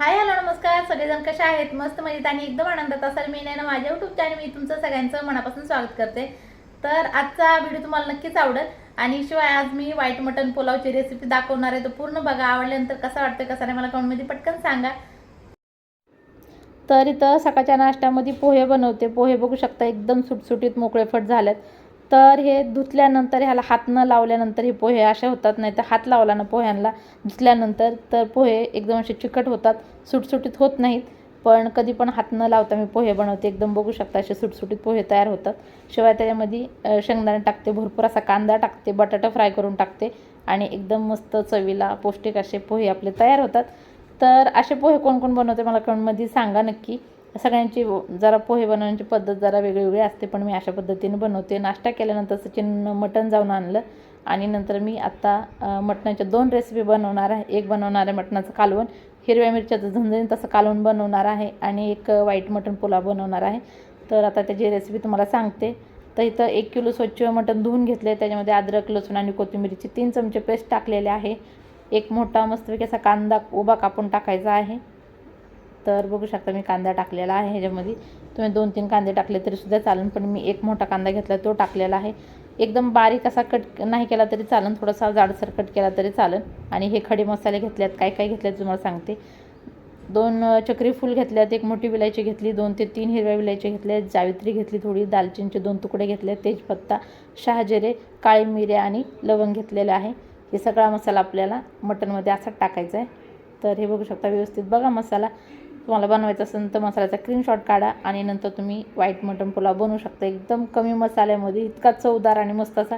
Hi hello नमस्कार. सगळेजण कशा आहेत? मस्त मजेत आणि एकदम आनंदात असाल मी नाही ना? माझ्या युट्यूब चॅनल मी तुमचं सगळ्यांचं मनापासून स्वागत करते. तर आजचा व्हिडिओ तुम्हाला नक्कीच आवडेल. आणि शिवाय आज मी व्हाईट मटन पुलावची रेसिपी दाखवणार आहे. तर पूर्ण बघा आवडल्यानंतर कसा वाटतं कसा नाही मला कमेंटमध्ये पटकन सांगा. तर इथं सकाळच्या नाश्त्यामध्ये पोहे बनवते. पोहे बघू शकता एकदम सुटसुटीत मोकळेफट झाल्यात तर हे धुतल्यानंतर ह्याला हात न लावल्यानंतर हे पोहे असे होतात नाही तर हात लावला ना पोह्यांना धुतल्यानंतर तर पोहे एकदम असे चिकट होतात सुटसुटीत होत नाहीत. पण कधी पण हात न लावता मी पोहे बनवते एकदम बघू शकता असे सुटसुटीत पोहे तयार होतात. शिवाय त्याच्यामध्ये शेंगदाणे टाकते भरपूर असा कांदा टाकते बटाटा फ्राय करून टाकते आणि एकदम मस्त चवीला पौष्टिक असे पोहे आपले तयार होतात. तर असे पोहे कोण कोण बनवते मला कमेंटमध्ये सांगा नक्की. सगळ्यांची जरा पोहे बनवण्याची पद्धत जरा वेगळी वेगळी असते पण मी अशा पद्धतीने बनवते. नाश्ता केल्यानंतर सचिन मटण जाऊन आणलं. आणि नंतर मी आत्ता मटणाच्या दोन रेसिपी बनवणार आहे. एक बनवणार आहे मटणाचं कालवण. हिरव्या मिरच्याचं झणझणीत तसं कालवण बनवणार आहे. आणि एक व्हाईट मटण पुलाव बनवणार आहे. तर आता त्याची रेसिपी तुम्हाला सांगते. तर इथं एक किलो स्वच्छ मटण धुवून घेतले त्याच्यामध्ये अद्रक लसूण आणि कोथिंबीरची तीन चमचे पेस्ट टाकलेले आहे. एक मोठा मस्तपैकी असा कांदा उभा कापून टाकायचा आहे. तर बघू शकता मी कांदा टाकलेला आहे ह्याच्यामध्ये. तुम्ही दोन तीन कांदे टाकले तरीसुद्धा चालेल पण मी एक मोठा कांदा घेतला तो टाकलेला आहे. एकदम बारीक असा कट नाही केला तरी चालेल थोडासा जाडसर कट केला तरी चालेल. आणि हे खडे मसाले घेतलेत काय काय घेतलेत तुम्हाला सांगते. दोन चक्री फूल घेतल्यात एक मोठी विलायची घेतली दोन ते तीन हिरव्या विलायची घेतल्या जावित्री घेतली थोडी दालचिनीचे दोन तुकडे घेतले तेजपत्ता शहाजिरे काळी मिरे आणि लवंग घेतलेले आहे. हे सगळा मसाला आपल्याला मटनमध्ये असा टाकायचा आहे. तर हे बघू शकता व्यवस्थित. बघा मसाला. तुम्हाला बनवायचं असेल तर मसाल्याचा स्क्रीनशॉट काढा आणि नंतर तुम्ही व्हाईट मटन पुलाव बनवू शकता. एकदम कमी मसाल्यामध्ये इतका चवदार आणि मस्त असा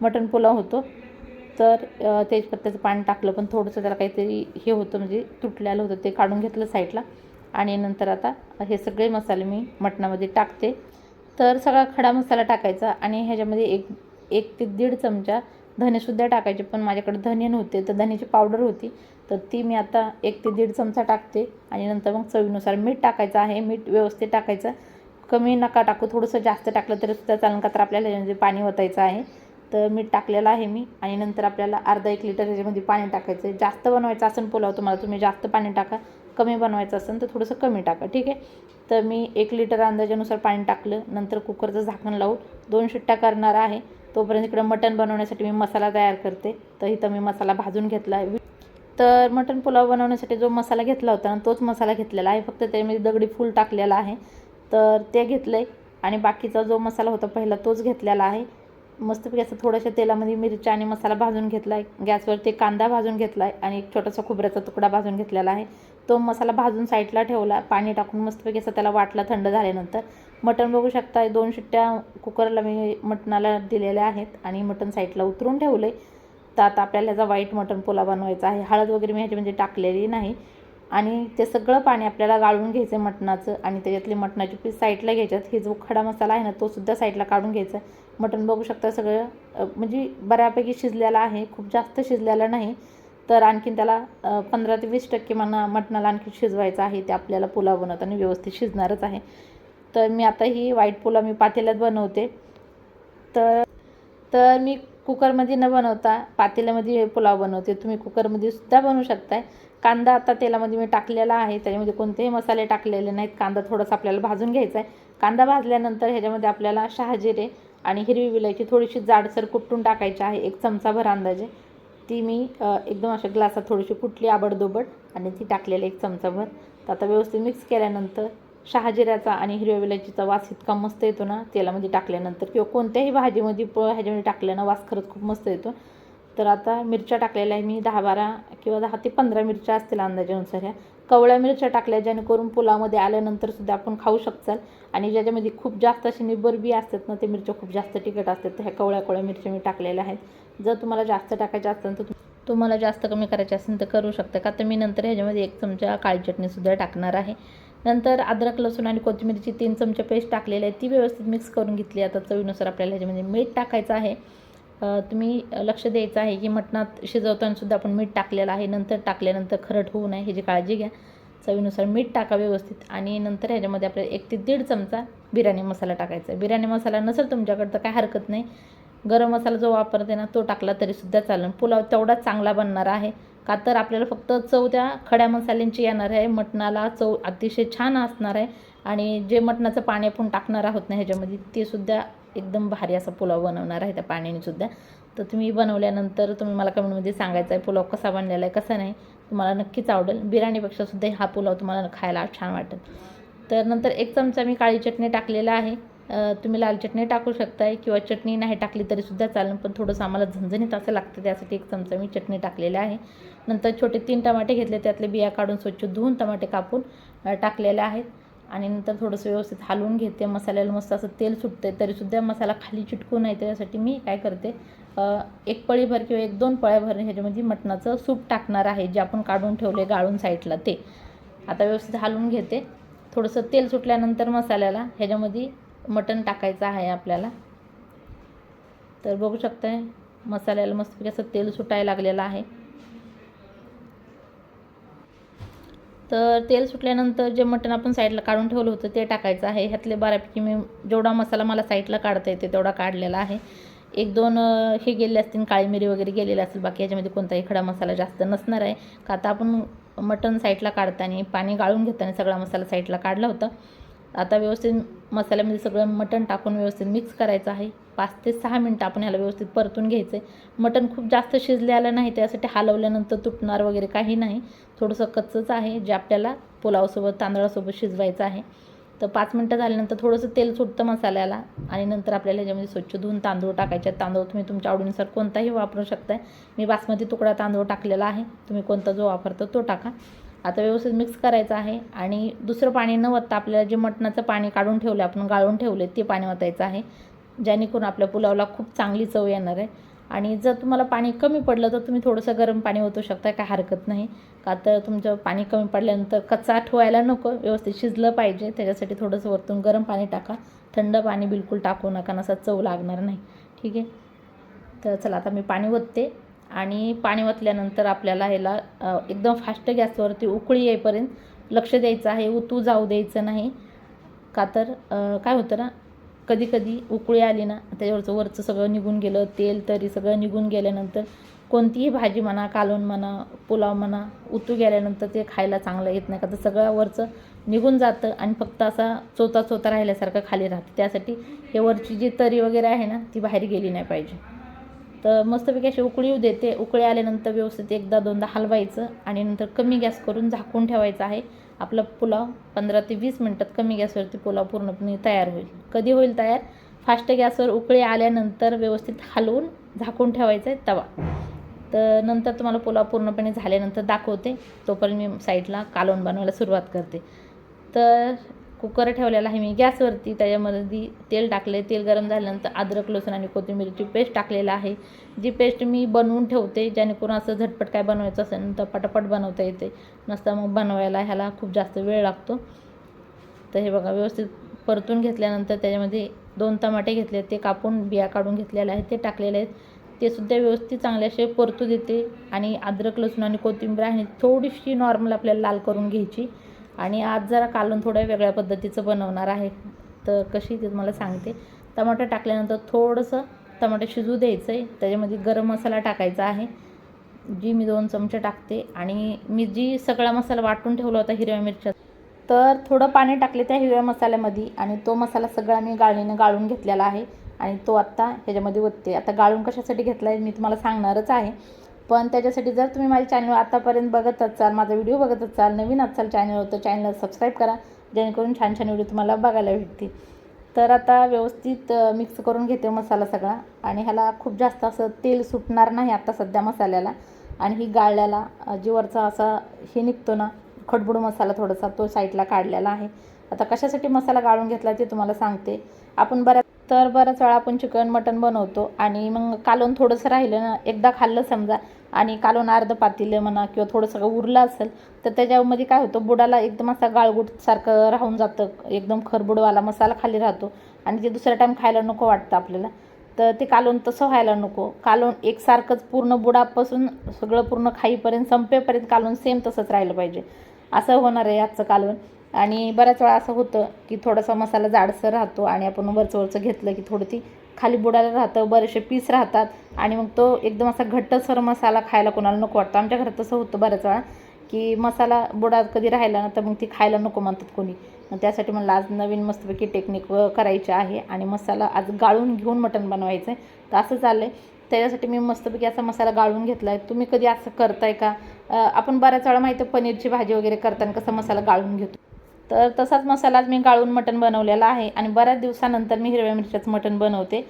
मटन पुलाव होतो. तर तेजपत्त्याचं पाणी टाकलं पण थोडंसं त्याला काहीतरी हे होतं म्हणजे तुटलेलं होतं ते काढून घेतलं साईडला आणि नंतर आता हे सगळे मसाले मी मटणामध्ये टाकते. तर सगळा खडा मसाला टाकायचा आणि ह्याच्यामध्ये एक एक ते दीड चमचा धनेसुद्धा टाकायचे पण माझ्याकडे धने नव्हते तर धनेची पावडर होती. तर ती मी आता एक ते दीड चमचा टाकते आणि नंतर मग चवीनुसार मीठ टाकायचं आहे. मीठ व्यवस्थित टाकायचं. कमी नका टाकू. थोडंसं जास्त टाकलं तरी सुद्धा चालेल का तर आपल्याला याच्यामध्ये पाणी ओतायचं आहे. तर मीठ टाकलेलं आहे मी आणि नंतर आपल्याला अर्धा एक लिटर याच्यामध्ये पाणी टाकायचं आहे. जास्त बनवायचं असेल पुलाव तुम्हाला तुम्ही जास्त पाणी टाका. कमी बनवायचं असेल तर थोडंसं कमी टाका. ठीक आहे? तर मी एक लिटर अंदाजानुसार पाणी टाकलं. नंतर कुकरचं झाकण लावून दोन शिट्ट्या करणार आहे. तोपर्यंत इकडं मटण बनवण्यासाठी मी मसाला तयार करते. तर इथं मी मसाला भाजून घेतला आहे. तर मटण पुलाव बनवण्यासाठी जो मसाला घेतला होता ना तोच मसाला घेतलेला आहे. फक्त त्यामध्ये दगडी फूल टाकलेला आहे. तर ते घेतलं आहे आणि बाकीचा जो मसाला होता पहिला तोच घेतलेला आहे. मस्तपैकी असं थोड्याशा तेलामध्ये मिरच्या आणि मसाला भाजून घेतला आहे गॅसवरती कांदा भाजून घेतला आहे आणि एक छोटासा खोबऱ्याचा तुकडा भाजून घेतलेला आहे. तो मसाला भाजून साईडला ठेवला. पाणी टाकून मस्तपैकी असं त्याला वाटला थंड झाल्यानंतर. मटण बघू शकता दोन शिट्ट्या कुकरला मी मटणाला दिलेल्या आहेत. आणि मटण साईडला उतरून ठेवलं आहे तर आता आपल्याला ह्याचा व्हाईट मटण पुलाव बनवायचा आहे हळद वगैरे मी ह्याच्यामध्ये टाकलेली नाही. आणि ते सगळं पाणी आपल्याला गाळून घ्यायचं आहे मटणाचं आणि त्याच्यातली मटणाची पीस साईडला घ्यायच्यात हे जो खडा मसाला आहे ना तो सुद्धा साईडला काढून घ्यायचा. मटण बघू शकता सगळं म्हणजे बऱ्यापैकी शिजलेलं आहे खूप जास्त शिजलेलं नाही. तर आणखीन त्याला पंधरा ते वीस टक्के मना मटणाला आणखी शिजवायचं आहे ते आपल्याला पुलाव बनवताना व्यवस्थित शिजणारच आहे. तर मी आता ही व्हाईट पुलाव मी पातेल्यात बनवते. तर तर मी कुकरमध्ये न बनवता पातेल्यामध्ये पुलाव बनवते. तुम्ही कुकरमध्ये सुद्धा बनवू शकताय. कांदा आता तेलामध्ये मी टाकलेला आहे. त्याच्यामध्ये कोणतेही मसाले टाकलेले नाहीत. कांदा थोडासा आपल्याला भाजून घ्यायचा आहे. कांदा भाजल्यानंतर ह्याच्यामध्ये आपल्याला शहाजिरे आणि हिरवी विलायची थोडीशी जाडसर कुटून टाकायची आहे. एक चमचाभर अंदाजे. ती मी एकदम अशा ग्लासात थोडीशी कुटली आबडदोबड आणि ती टाकलेली एक चमचाभर तर आता व्यवस्थित मिक्स केल्यानंतर शहाजिऱ्याचा आणि हिरव्या वेलाचीचा वास इतका मस्त येतो ना तेलामध्ये टाकल्यानंतर. किंवा कोणत्याही भाजीमध्ये प ह्याच्यामध्ये टाकल्यानं वास खरंच खूप मस्त येतो. तर आता मिरच्या टाकलेल्या आहे मी दहा बारा किंवा दहा ते पंधरा मिरच्या असतील अंदाजानुसार ह्या. कवळ्या मिरच्या टाकल्या जेणेकरून पुलावमध्ये आल्यानंतर सुद्धा आपण खाऊ शकचाल आणि ज्याच्यामध्ये खूप जास्त अशी निब्बर बी असतात ना ते मिरच्या खूप जास्त तिखट असतात. तर ह्या कवळ्या कवळ्या मिरच्या मी टाकलेल्या आहेत. जर तुम्हाला जास्त टाकायच्या असतील तर तुम्हाला जास्त कमी करायचे असेल तर करू शकता. का तर मी नंतर ह्याच्यामध्ये एक चमचा काळी चटणीसुद्धा टाकणार आहे. नंतर अद्रक लसूण आणि कोथिंबीरची तीन चमचे पेस्ट टाकलेली आहे. ती व्यवस्थित मिक्स करून घेतली आता चवीनुसार आपल्याला ह्याच्यामध्ये मीठ टाकायचं आहे. तुम्ही लक्ष द्यायचं आहे की मटणात शिजवतानासुद्धा आपण मीठ टाकलेलं आहे. नंतर टाकल्यानंतर खरट होऊ नये ह्याची काळजी घ्या. चवीनुसार मीठ टाका व्यवस्थित. आणि नंतर ह्याच्यामध्ये आपल्याला एक ते दीड चमचा बिर्याणी मसाला टाकायचा आहे. बिर्याणी मसाला नसेल तुमच्याकडं तर काय हरकत नाही. गरम मसाला जो वापरते ना तो टाकला तरीसुद्धा चालेल. पुलाव तेवढाच चांगला बनणार आहे. का तर आपल्याला फक्त चव त्या खड्या मसाल्यांची येणार आहे. मटणाला चव अतिशय छान असणार आहे. आणि जे मटणाचं पाणी आपण टाकणार आहोत ना ह्याच्यामध्ये ते सुद्धा एकदम भारी असा पुलाव बनवणार आहे त्या पाण्यानेसुद्धा तर तुम्ही बनवल्यानंतर तुम्ही मला कमेंटमध्ये सांगायचं आहे पुलाव कसा बनलेला आहे कसा नाही तुम्हाला नक्कीच आवडेल. बिर्याणीपेक्षा सुद्धा हा पुलाव तुम्हाला खायला छान वाटेल. तर नंतर एक चमचा मी काळी चटणी टाकलेला आहे. तुम्ही लाल चटणी टाकू शकताय किंवा चटणी नाही टाकली तरीसुद्धा चालेल पण थोडंसं आम्हाला झणझणीत असं लागतं त्यासाठी एक चमचा मी चटणी टाकलेला आहे. नंतर छोटे तीन टमाटे घेतले त्यातले बिया काढून स्वच्छ धुवून टमाटे कापून टाकलेले आहेत. आणि नंतर थोडंसं व्यवस्थित हलवून घेते मसाल्याला मस्त असं तेल सुटते तरीसुद्धा मसाला खाली चिटकू नये त्याच्यासाठी मी काय करते एक पळीभर किंवा एक दोन पळ्याभर ह्याच्यामध्ये मटणाचं सूप टाकणार आहे जे आपण काढून ठेवले गाळून साईडला ते. आता व्यवस्थित हलवून घेते. थोडंसं तेल सुटल्यानंतर मसाल्याला ह्याच्यामध्ये मटण टाकायचं आहे आपल्याला. तर बघू शकताय मसाल्याला मस्तपैकी असं तेल सुटायला लागलेलं आहे. तर तेल सुटल्यानंतर जे मटण आपण साईडला काढून ठेवलं होतं ते टाकायचं आहे. ह्यातले बऱ्यापैकी मी जेवढा मसाला मला साईडला काढता येते तेवढा काढलेला आहे. एक दोन हे गेले असतील काळी मिरी वगैरे गेलेले असतील बाकी याच्यामध्ये कोणताही खडा मसाला जास्त नसणार आहे. का आता आपण मटण साईडला काढताना पाणी गाळून घेताना सगळा मसाला साईडला काढला होता. आता व्यवस्थित मसाल्यामध्ये सगळं मटण टाकून व्यवस्थित मिक्स करायचं आहे. पाच ते सहा मिनटं आपण ह्याला व्यवस्थित परतून घ्यायचं आहे मटण खूप जास्त शिजले आलं नाही त्यासाठी हलवल्यानंतर तुटणार वगैरे काही नाही. थोडंसं कच्चंच आहे जे आपल्याला पुलावसोबत तांदळासोबत शिजवायचं आहे. तर पाच मिनटं झाल्यानंतर थोडंसं तेल सुटतं मसाल्याला आणि नंतर आपल्याला ह्याच्यामध्ये स्वच्छ धुवून तांदूळ टाकायचे आहेत. तांदूळ तुम्ही तुमच्या आवडीनुसार कोणताही वापरू शकताय. मी बासमती तुकडा तांदूळ टाकलेला आहे. तुम्ही कोणता जो वापरता तो टाका. आता व्यवस्थित मिक्स करायचं आहे आणि दुसरं पाणी न वत्ता आपल्याला जे मटणाचं पाणी काढून ठेवलं आपण गाळून ठेवले ते पाणी वतायचं आहे जेणेकरून आपल्या पुलावला खूप चांगली चव येणार आहे. आणि जर तुम्हाला पाणी कमी पडलं तर तुम्ही थोडंसं गरम पाणी ओतू शकता काय हरकत नाही. का तर तुमचं पाणी कमी पडल्यानंतर कच्चा ठेवायला नको व्यवस्थित शिजलं पाहिजे त्याच्यासाठी थोडंसं वरतून गरम पाणी टाका. थंड पाणी बिलकुल टाकू नका नसा चव लागणार नाही. ठीक आहे? तर चला आता मी पाणी ओतते. आणि पाणी ओतल्यानंतर आपल्याला ह्याला एकदम फास्ट गॅसवरती उकळी येईपर्यंत लक्ष द्यायचं आहे उतू जाऊ द्यायचं नाही. का तर काय होतं ना कधी कधी उकळी आली ना त्याच्यावरचं वरचं सगळं निघून गेलं तेल तरी सगळं निघून गेल्यानंतर कोणतीही भाजी म्हणा कालवण म्हणा पुलाव म्हणा उतू गेल्यानंतर ते खायला चांगलं येत नाही. का तर सगळं वरचं निघून जातं आणि फक्त असा चोता चोता राहिल्यासारखं खाली राहतं. त्यासाठी हे वरची जी तरी वगैरे आहे ना ती बाहेर गेली नाही पाहिजे. तर मस्तपैकी अशी उकळी येऊ देते. उकळी आल्यानंतर व्यवस्थित एकदा दोनदा हलवायचं आणि नंतर कमी गॅस करून झाकून ठेवायचं आहे. आपला पुलाव पंधरा ते वीस मिनटात कमी गॅसवरती पुलाव पूर्णपणे तयार होईल. कधी होईल तयार? फास्ट गॅसवर उकळी आल्यानंतर व्यवस्थित हलवून झाकून ठेवायचा आहे तवा. तर नंतर तुम्हाला पुलाव पूर्णपणे झाल्यानंतर दाखवते. तोपर्यंत मी साईडला कालवण बनवायला सुरुवात करते. तर कुकर ठेवलेला आहे मी. गॅसवरती त्याच्यामध्ये तेल टाकले तेल गरम झाल्यानंतर अद्रक लसूण आणि कोथिंबीरची पेस्ट टाकलेलं आहे. जी पेस्ट मी बनवून ठेवते जेणेकरून असं झटपट काय बनवायचं असेल तर पटापट बनवता येते. नसता मग बनवायला ह्याला खूप जास्त वेळ लागतो. तर हे बघा व्यवस्थित परतून घेतल्यानंतर त्याच्यामध्ये दोन टमाटे घेतले ते कापून बिया काढून घेतलेले आहेत. ते टाकलेले आहेत. ते सुद्धा व्यवस्थित चांगल्याशे असे परतू देते. आणि अद्रक लसूण आणि कोथिंबीर आहे. थोडीशी नॉर्मल आपल्याला लाल करून घ्यायची. आणि आज जरा कालून थोड्या वेगळ्या पद्धतीचं बनवणार आहे. तर कशी ते तुम्हाला सांगते. टमाटर टाकल्यानंतर थोडंसं टमाटर शिजू द्यायचं आहे त्याच्यामध्ये गरम मसाला टाकायचा आहे. जी मी दोन चमचे टाकते आणि मी जी सगळा मसाला वाटून ठेवला होता हिरव्या मिरच्या तर थोडं पाणी टाकले त्या हिरव्या मसाल्यामध्ये आणि तो मसाला सगळा मी गाळणीनं गाळून घेतलेला आहे. आणि तो आत्ता ह्याच्यामध्ये ओतते आता गाळून कशासाठी घेतला आहे मी तुम्हाला सांगणारच आहे. पण त्याच्यासाठी जर तुम्ही माझ्या चॅनल आतापर्यंत बघत असाल माझा व्हिडिओ बघत असाल नवीन असाल चॅनल तर चॅनलला सबस्क्राईब करा. जेणेकरून छान छान व्हिडिओ तुम्हाला बघायला भेटतील. तर आता व्यवस्थित मिक्स करून घेते मसाला सगळा. आणि ह्याला खूप जास्त असं तेल सुटणार नाही आता सध्या मसाल्याला. आणि ही गाळल्याला जीवरचा जी वरचा असा हे निघतो ना खडबुड मसाला थोडासा तो साईडला काढलेला आहे. आता कशासाठी मसाला गाळून घेतला ते तुम्हाला सांगते. आपण बऱ्याच तर बराच वेळा आपण चिकन मटन बनवतो. आणि मग कालवण थोडंसं राहिलं ना एकदा खाल्लं समजा आणि कालवण अर्ध पातेलं म्हणा किंवा थोडंसं उरलं असेल तर त्याच्यामध्ये काय होतं बुडाला एकदम असा गाळगुटसारखं राहून जातं. एकदम खरबुडवाला मसाला खाली राहतो. आणि ते दुसऱ्या टाईम खायला नको वाटतं आपल्याला. तर ते कालवण तसं व्हायला नको. कालवण एकसारखंच पूर्ण बुडापासून सगळं पूर्ण खाईपर्यंत संपेपर्यंत कालवण सेम तसंच राहिलं पाहिजे. असं होणार आहे आजचं कालवण आणि बऱ्याच वेळा असं होतं की थोडासा मसाला जाडसर राहतो आणि आपण वरचं वरचं घेतलं की थोडं ती खाली बुडाला राहतं बरेचसे पीस राहतात आणि मग तो एकदम असा घट्टसर मसाला खायला कोणाला नको वाटतं. आमच्या घरात तसं होतं बऱ्याच वेळा की मसाला बुडात कधी राहिला ना तर मग ती खायला नको म्हणतात कोणी. मग त्यासाठी म्हणलं आज नवीन मस्तपैकी टेक्निक करायची आहे आणि मसाला आज गाळून घेऊन मटण बनवायचं आहे. तर असं चाललं आहे त्याच्यासाठी मी मस्तपैकी असा मसाला गाळून घेतला आहे तुम्ही कधी असं करताय का? आपण बऱ्याच वेळा माहिती आहे पनीरची भाजी वगैरे करताना कसा मसाला गाळून घेतो. तर तसाच मसालाच मी गाळून मटण बनवलेला आहे आणि बऱ्याच दिवसानंतर मी हिरव्या मिरच्याचं मटण बनवते.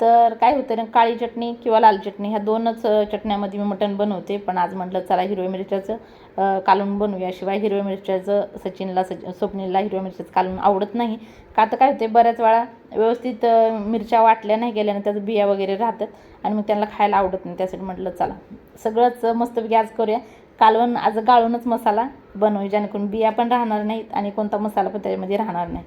तर काय होतं ना काळी चटणी किंवा लाल चटणी ह्या दोनच चटण्यामध्ये मी मटण बनवते. पण आज म्हटलं चला हिरव्या मिरच्याचं कालून बनवूया. शिवाय हिरव्या मिरच्याचं सचिनला सच स्वप्नीलला हिरव्या मिरच्याचं कालून आवडत नाही. का तर काय होते बऱ्याच वेळा व्यवस्थित मिरच्या वाटल्या नाही गेल्या ना त्याचं बिया वगैरे राहतात आणि मग त्यांना खायला आवडत नाही. त्यासाठी म्हटलं चला सगळंच मस्तपैकी आज करूया. कालवण आज गाळूनच मसाला बनवू जेणेकरून बिया पण राहणार नाहीत आणि कोणता मसाला पण त्याच्यामध्ये राहणार नाही.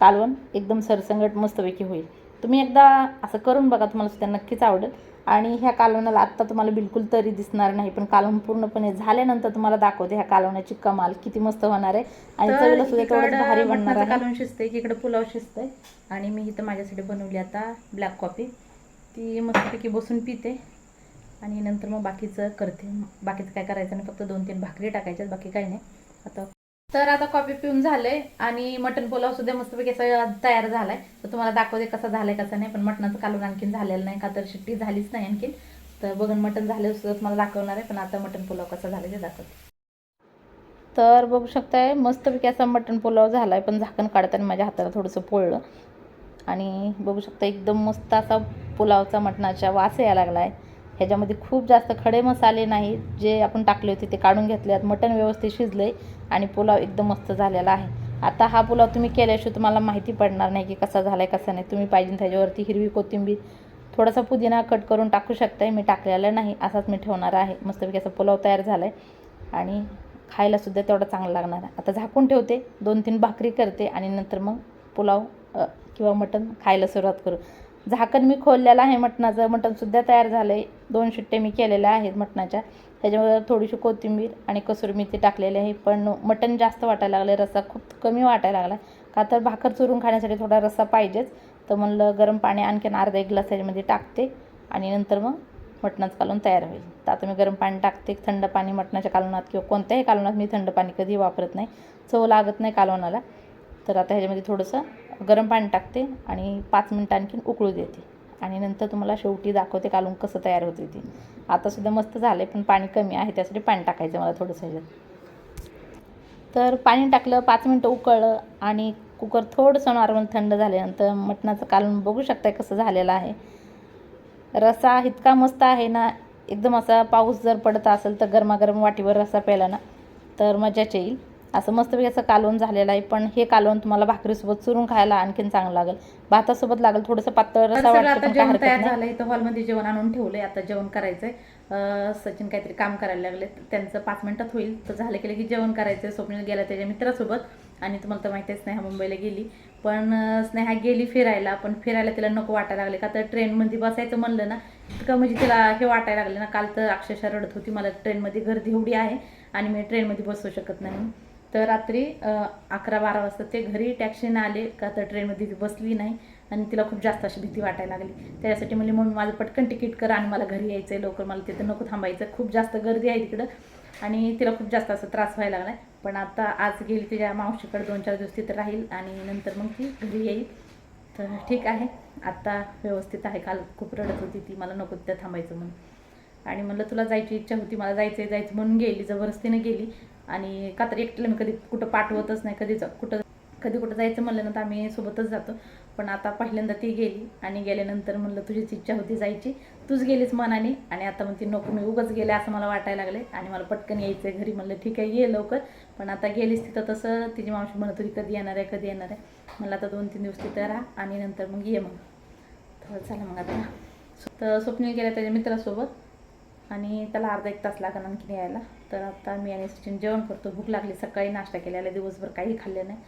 कालवण एकदम सरसंगट मस्तपैकी होईल. तुम्ही एकदा असं करून बघा तुम्हाला सुद्धा नक्कीच आवडेल. आणि ह्या कालवणाला आत्ता तुम्हाला बिलकुल तरी दिसणार नाही पण कालवण पूर्णपणे झाल्यानंतर तुम्हाला दाखवते ह्या कालवणाची कमाल किती मस्त होणार आहे. आणि चवीला सुद्धा तेवढंच भारी बनणार आहे. कालवण शिजते एकीकडे पुलाव शिजतंय. आणि मी इथं माझ्यासाठी बनवली आता ब्लॅक कॉफी. ती मस्तपैकी बसून पिते. आणि नंतर मग बाकीचं करते. बाकीचं काय करायचं नाही फक्त दोन तीन भाकरी टाकायच्यात बाकी काही नाही. आता तर आता कॉफी पिऊन झालंय आणि मटन पुलाव सुद्धा मस्तपैकी असं तयार झालाय. तर तुम्हाला दाखवते कसा झालाय कसा नाही पण मटणाचं कालून आणखीन झालेलं नाही का तर शिट्टी झालीच नाही आणखीन. तर बघून मटण झालं सुद्धा तुम्हाला दाखवणार आहे पण आता मटन पुलाव कसा झालाय ते दाखवते. तर बघू शकताय मस्तपैकी असा मटण पुलाव झालाय पण झाकण काढताना माझ्या हाताला थोडंसं पोळलं. आणि बघू शकता एकदम मस्त असा पुलावचा मटणाचा वास यायला लागला आहे ह्याच्यामध्ये खूप जास्त खडे मसाले नाहीत जे आपण टाकले होते ते काढून घेतले आहेत मटण व्यवस्थित शिजलं आहे आणि पुलाव एकदम मस्त झालेला आहे. आता हा पुलाव तुम्ही केल्याशिवाय तुम्हाला माहिती पडणार नाही की कसा झाला आहे कसा नाही. तुम्ही पाहिजे त्याच्यावरती हिरवी कोथिंबीर थोडासा पुदिना कट करून टाकू शकताय. मी टाकलेला नाही असाच मी ठेवणार आहे. मस्तपैकी असा पुलाव तयार झाला आहे आणि खायलासुद्धा तेवढा चांगला लागणार आहे. आता झाकून ठेवते दोन तीन भाकरी करते आणि नंतर मग पुलाव किंवा मटण खायला सुरुवात करू. झाकण मी खोललेलं आहे मटणाचं. मटणसुद्धा तयार झालं आहे दोन शिट्टे मी केलेल्या आहेत मटणाच्या. त्याच्यामध्ये थोडीशी कोथिंबीर आणि कसुरी मेथी टाकलेली आहे. पण मटण जास्त वाटायला लागलं रस्सा खूप कमी वाटायला लागला. का तर भाकर चुरून खाण्यासाठी थोडा रस्सा पाहिजेच. तर म्हणलं गरम पाणी आणखीन अर्धा एक ग्लास त्याच्यामध्ये टाकते. आणि नंतर मग मटणाचं कालवण तयार होईल. तर आता मी गरम पाणी टाकते. थंड पाणी मटणाच्या कालवणात किंवा कोणत्याही कालवणात मी थंड पाणी कधी वापरत नाही. चव लागत नाही कालवणाला. तर आता ह्याच्यामध्ये थोडंसं गरम पाणी टाकते आणि पाच मिनटं आणखीन उकळू देते. आणि नंतर तुम्हाला शेवटी दाखवते कालून कसं तयार होते ते. आतासुद्धा मस्त झालं आहे पण पाणी कमी आहे त्यासाठी पाणी टाकायचं मला थोडंसं ह्याच्यात. तर पाणी टाकलं पाच मिनटं उकळलं आणि कुकर थोडंसं नॉर्मल थंड झाल्यानंतर मटणाचं कालून बघू शकताय कसं झालेलं आहे. रसा इतका मस्त आहे ना एकदम असा पाऊस जर पडत असेल तर गरमागरम वाटीवर रसा प्यायला ना तर मजाच येईल. असं मस्तपैकी असं कालवण झालेलं आहे. पण हे कालवण तुम्हाला भाकरीसोबत चुरून खायला आणखीन चांगलं लागेल. भातासोबत लागेल थोडंसं पातळ रसा वाटतं जेवण तयार. झालंय तर हॉलमध्ये जेवण आणून ठेवलंय आता जेवण करायचंय. सचिन काहीतरी काम करायला लागले त्यांचं पाच मिनिटात होईल. तर झालं की जेवण करायचं स्वप्नील गेला त्याच्या मित्रासोबत आणि तुम्हाला तर माहिती आहे स्नेहा मुंबईला गेली. पण स्नेहा गेली फिरायला पण फिरायला तिला नको वाटायला लागले. का तर ट्रेनमध्ये बसायचं म्हणलं ना इतकं म्हणजे तिला हे वाटायला लागलं ना काल तर अक्षरशः रडत होती. मला ट्रेनमध्ये गर्दी एवढी आहे आणि मी ट्रेनमध्ये बसू शकत नाही. तर रात्री अकरा बारा वाजता ते घरी टॅक्सीनं आले का तर ट्रेनमध्ये ती बसली नाही आणि तिला खूप जास्त अशी भीती वाटायला लागली. त्याच्यासाठी म्हणली म्हणून माझं पटकन तिकीट करा आणि मला घरी यायचं आहे लवकर मला तिथं नको थांबायचं खूप जास्त गर्दी आहे तिकडं. आणि तिला खूप जास्त असं त्रास व्हायला लागला पण आता आज गेली तिच्या मावशीकडे दोन चार दिवस तिथं राहील आणि नंतर मग ती घरी येईल. तर ठीक आहे. आत्ता व्यवस्थित आहे. काल खूप रडत होती ती. मला नको तिथं थांबायचं म्हणून. आणि म्हणलं तुला जायची इच्छा होती. मला जायचं आहे जायचं म्हणून गेली. जबरदस्तीने गेली. आणि का तर एकट्याला मी कधी कुठं पाठवतच नाही कधी जा कुठं कधी कुठं जायचं म्हणलं ना तर आम्ही सोबतच जातो. पण आता पहिल्यांदा ती गेली आणि गेल्यानंतर म्हणलं तुझीच इच्छा होती जायची. तूच गेलीच मनाने आणि आता मग ती नको मी उगाच गेले असं मला वाटायला लागले आणि मला पटकन यायचं आहे घरी. म्हणलं ठीक आहे ये लवकर. पण आता गेलीस तिथं तसं तिची मावशी म्हणत होती कधी येणार आहे कधी येणार आहे. म्हणलं आता दोन तीन दिवस तिथं राहा आणि नंतर मग ये मग. तर चला मग आता. तर स्वप्नील गेल्या त्याच्या मित्रासोबत आणि त्याला अर्धा एक तास लागला आणखीन यायला. तर आता मी आणि सचिन जेवण करतो. भूक लागली सकाळी नाश्ता केलेला दिवसभर काही खाल्ले नाही.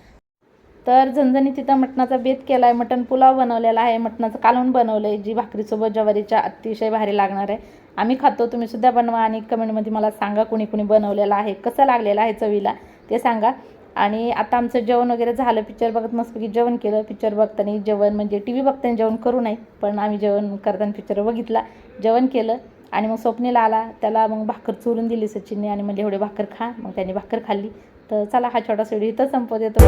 तर झणझणी तिथं मटणाचा बेत केला आहे मटण पुलाव बनवलेला आहे. मटणाचं कालवण बनवलं आहे जी भाकरीसोबत ज्वारीच्या अतिशय भारी लागणार आहे. आम्ही खातो. तुम्ही सुद्धा बनवा आणि कमेंटमध्ये मला सांगा कुणी कुणी बनवलेलं आहे. कसं लागलेलं आहे चवीला ते सांगा. आणि आता आमचं जेवण वगैरे झालं. पिक्चर बघत मस्तपैकी जेवण केलं. पिक्चर बघताना जेवण म्हणजे टी व्ही बघताना जेवण करू नाही पण आम्ही जेवण करताना पिक्चर बघितला. जेवण केलं. आणि मग स्वप्नीला आला. त्याला मग भाकर चोरून दिली सचिनने आणि म्हणजे एवढे भाकर खा. मग त्याने भाकर खाल्ली. तर चला हा छोटा व्हिडिओ इथं संपत येतो.